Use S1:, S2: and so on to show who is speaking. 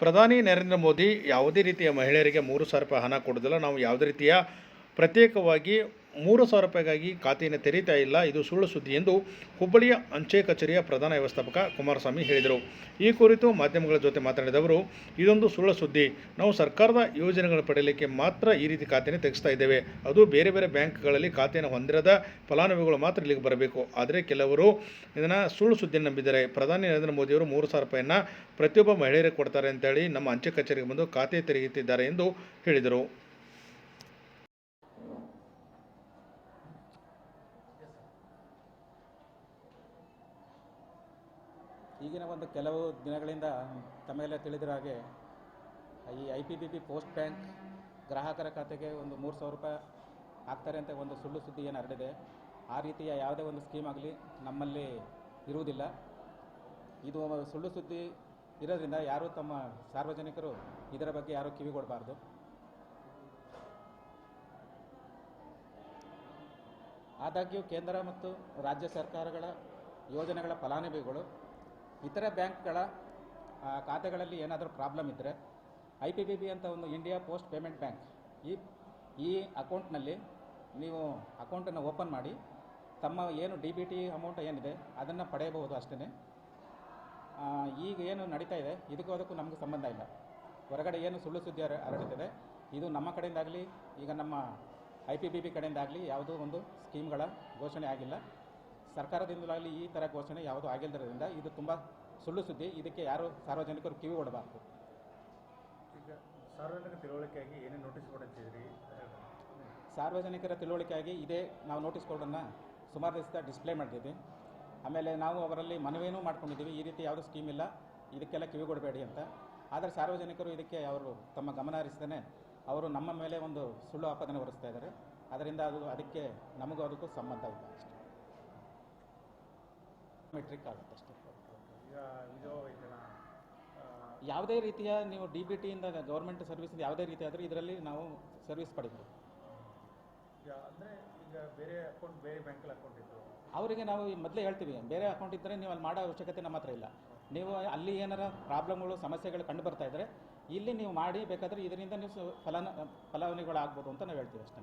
S1: ಪ್ರಧಾನಿ ನರೇಂದ್ರ ಮೋದಿ ಯಾವುದೇ ರೀತಿಯ ಮಹಿಳೆಯರಿಗೆ ಮೂರು ಸಾವಿರ ರೂಪಾಯಿ ಹಣ ಕೊಡೋದಿಲ್ಲ ನಾವು ಯಾವುದೇ ರೀತಿಯ ಪ್ರತ್ಯೇಕವಾಗಿ ಮೂರು ಸಾವಿರ ರೂಪಾಯಿಗಾಗಿ ಖಾತೆಯನ್ನು ತೆರೀತಾ ಇಲ್ಲ. ಇದು ಸುಳ್ಳು ಸುದ್ದಿ ಎಂದು ಹುಬ್ಬಳ್ಳಿಯ ಅಂಚೆ ಕಚೇರಿಯ ಪ್ರಧಾನ ವ್ಯವಸ್ಥಾಪಕ ಕುಮಾರಸ್ವಾಮಿ ಹೇಳಿದರು. ಈ ಕುರಿತು ಮಾಧ್ಯಮಗಳ ಜೊತೆ ಮಾತನಾಡಿದ ಅವರು, ಇದೊಂದು ಸುಳ್ಳು ಸುದ್ದಿ. ನಾವು ಸರ್ಕಾರದ ಯೋಜನೆಗಳನ್ನು ಪಡೆಯಲಿಕ್ಕೆ ಮಾತ್ರ ಈ ರೀತಿ ಖಾತೆಯನ್ನು ತೆಗೆಸ್ತಾ ಇದ್ದೇವೆ. ಅದು ಬೇರೆ ಬೇರೆ ಬ್ಯಾಂಕ್ಗಳಲ್ಲಿ ಖಾತೆಯನ್ನು ಹೊಂದಿರದ ಫಲಾನುಭವಿಗಳು ಮಾತ್ರ ಇಲ್ಲಿಗೆ ಬರಬೇಕು. ಆದರೆ ಕೆಲವರು ಇದನ್ನು ಸುಳ್ಳು ಸುದ್ದಿಯನ್ನು ನಂಬಿದ್ದಾರೆ. ಪ್ರಧಾನಿ ನರೇಂದ್ರ ಮೋದಿಯವರು ಮೂರು ಸಾವಿರ ರೂಪಾಯಿಯನ್ನು ಪ್ರತಿಯೊಬ್ಬ ಮಹಿಳೆಯರಿಗೆ ಕೊಡ್ತಾರೆ ಅಂತೇಳಿ ನಮ್ಮ ಅಂಚೆ ಕಚೇರಿಗೆ ಬಂದು ಖಾತೆ ತೆರೆಯುತ್ತಿದ್ದಾರೆ ಎಂದು ಹೇಳಿದರು.
S2: ಈಗಿನ ಒಂದು ಕೆಲವು ದಿನಗಳಿಂದ ತಮಗೆಲ್ಲ ತಿಳಿದಿರೋ ಹಾಗೆ, ಈ I P B P post bank ಗ್ರಾಹಕರ ಖಾತೆಗೆ ಒಂದು ಮೂರು ಸಾವಿರ ರೂಪಾಯಿ ಹಾಕ್ತಾರೆ ಅಂತ ಒಂದು ಸುಳ್ಳು ಸುದ್ದಿ ಏನು ಹರಡಿದೆ, ಆ ರೀತಿಯ ಯಾವುದೇ ಒಂದು ಸ್ಕೀಮ್ ಆಗಲಿ ನಮ್ಮಲ್ಲಿ ಇರುವುದಿಲ್ಲ. ಇದು ಸುಳ್ಳು ಸುದ್ದಿ ಇರೋದ್ರಿಂದ ಯಾರೂ ತಮ್ಮ ಸಾರ್ವಜನಿಕರು ಇದರ ಬಗ್ಗೆ ಯಾರೂ ಕಿವಿಗೊಡಬಾರ್ದು ಆದಾಗ್ಯೂ ಕೇಂದ್ರ ಮತ್ತು ರಾಜ್ಯ ಸರ್ಕಾರಗಳ ಯೋಜನೆಗಳ ಫಲಾನುಭವಿಗಳು ಇತರೆ ಬ್ಯಾಂಕ್ಗಳ ಖಾತೆಗಳಲ್ಲಿ ಏನಾದರೂ ಪ್ರಾಬ್ಲಮ್ ಇದ್ದರೆ ಐ ಪಿ ಬಿ ಬಿ ಅಂತ ಒಂದು ಇಂಡಿಯಾ ಪೋಸ್ಟ್ ಪೇಮೆಂಟ್ ಬ್ಯಾಂಕ್. ಈ ಈ ಅಕೌಂಟ್ನಲ್ಲಿ ನೀವು ಅಕೌಂಟನ್ನು ಓಪನ್ ಮಾಡಿ, ತಮ್ಮ ಏನು ಡಿ ಬಿ ಟಿ ಅಮೌಂಟ್ ಏನಿದೆ ಅದನ್ನು ಪಡೆಯಬಹುದು ಅಷ್ಟೇ ಈಗ ಏನು ನಡೀತಾ ಇದೆ, ಇದಕ್ಕೂ ಅದಕ್ಕೂ ನಮಗೆ ಸಂಬಂಧ ಇಲ್ಲ. ಹೊರಗಡೆ ಏನು ಸುಳ್ಳು ಸುದ್ದಿ ಹರ ಹರಡುತ್ತಿದೆ ಇದು ನಮ್ಮ ಕಡೆಯಿಂದಾಗಲಿ, ಈಗ ನಮ್ಮ ಐ ಪಿ ಬಿ ಬಿ ಕಡೆಯಿಂದಾಗಲಿ ಯಾವುದೂ ಒಂದು ಸ್ಕೀಮ್ಗಳ ಘೋಷಣೆ ಆಗಿಲ್ಲ. ಸರ್ಕಾರದಿಂದಲಾಗಲಿ ಈ ಥರ ಘೋಷಣೆ ಯಾವುದೂ ಆಗಿಲ್ಲದ್ರಿಂದ ಇದು ತುಂಬ ಸುಳ್ಳು ಸುದ್ದಿ. ಇದಕ್ಕೆ ಯಾರು ಸಾರ್ವಜನಿಕರು ಕಿವಿ ಕೊಡಬಾರ್ದು
S1: ಈಗ ಸಾರ್ವಜನಿಕ ತಿಳುವಳಿಕೆಯಾಗಿ ಏನೇ ನೋಟಿಸ್ ಕೊಡುತ್ತಿದ್ರಿ
S2: ಸಾರ್ವಜನಿಕರ ತಿಳುವಳಿಕೆಯಾಗಿ ಇದೇ ನಾವು ನೋಟಿಸ್ ಬೋರ್ಡನ್ನು ಸುಮಾರು ದಿವಸ ಡಿಸ್ಪ್ಲೇ ಮಾಡಿದ್ದೀವಿ. ಆಮೇಲೆ ನಾವು ಅವರಲ್ಲಿ ಮನವಿಯೂ ಮಾಡ್ಕೊಂಡಿದ್ದೀವಿ. ಈ ರೀತಿ ಯಾವುದೂ ಸ್ಕೀಮ್ ಇಲ್ಲ. ಇದಕ್ಕೆಲ್ಲ ಕಿವಿ ಕೊಡಬೇಡಿ ಅಂತ. ಆದರೆ ಸಾರ್ವಜನಿಕರು ಇದಕ್ಕೆ ಅವರು ತಮ್ಮ ಗಮನ ಹರಿಸ್ದೇ ಅವರು ನಮ್ಮ ಮೇಲೆ ಒಂದು ಸುಳ್ಳು ಆಪಾದನೆ ಹೊರಿಸ್ತಾ ಇದ್ದಾರೆ. ಅದರಿಂದ ಅದು ಅದಕ್ಕೆ ನಮಗೂ ಅದಕ್ಕೂ ಸಂಬಂಧ ಇಲ್ಲ. ಮೆಟ್ರಿಕ್ ಆಗುತ್ತೆ ಅಷ್ಟೇ. ಯಾವುದೇ ರೀತಿಯ ನೀವು ಡಿ ಬಿ ಟಿಯಿಂದ ಗೌರ್ಮೆಂಟ್ ಸರ್ವಿಸ್ ಯಾವುದೇ ರೀತಿ ಆದರೆ ಇದರಲ್ಲಿ ನಾವು ಸರ್ವಿಸ್ ಪಡಿಬೋದು.
S1: ಈಗ ಅಂದರೆ ಈಗ ಬೇರೆ ಅಕೌಂಟ್ ಬೇರೆ ಬ್ಯಾಂಕಲ್ಲಿ ಅಕೌಂಟ್ ಇತ್ತು.
S2: ಅವರಿಗೆ ನಾವು ಈ ಮೊದಲೇ ಹೇಳ್ತೀವಿ ಬೇರೆ ಅಕೌಂಟ್ ಇದ್ದರೆ ನೀವು ಅಲ್ಲಿ ಮಾಡೋ ಅವಶ್ಯಕತೆ ನಮ್ಮ ಹತ್ರ ಇಲ್ಲ. ನೀವು ಅಲ್ಲಿ ಏನಾರ ಪ್ರಾಬ್ಲಮ್ಗಳು ಸಮಸ್ಯೆಗಳು ಕಂಡು ಬರ್ತಾ ಇದ್ದರೆ ಇಲ್ಲಿ ನೀವು ಮಾಡಿ ಬೇಕಾದರೆ ಇದರಿಂದ ನೀವು ಸು- ಫಲಾನ ಆಗ್ಬೋದು ಅಂತ ನಾವು ಹೇಳ್ತೀವಿ ಅಷ್ಟೇ.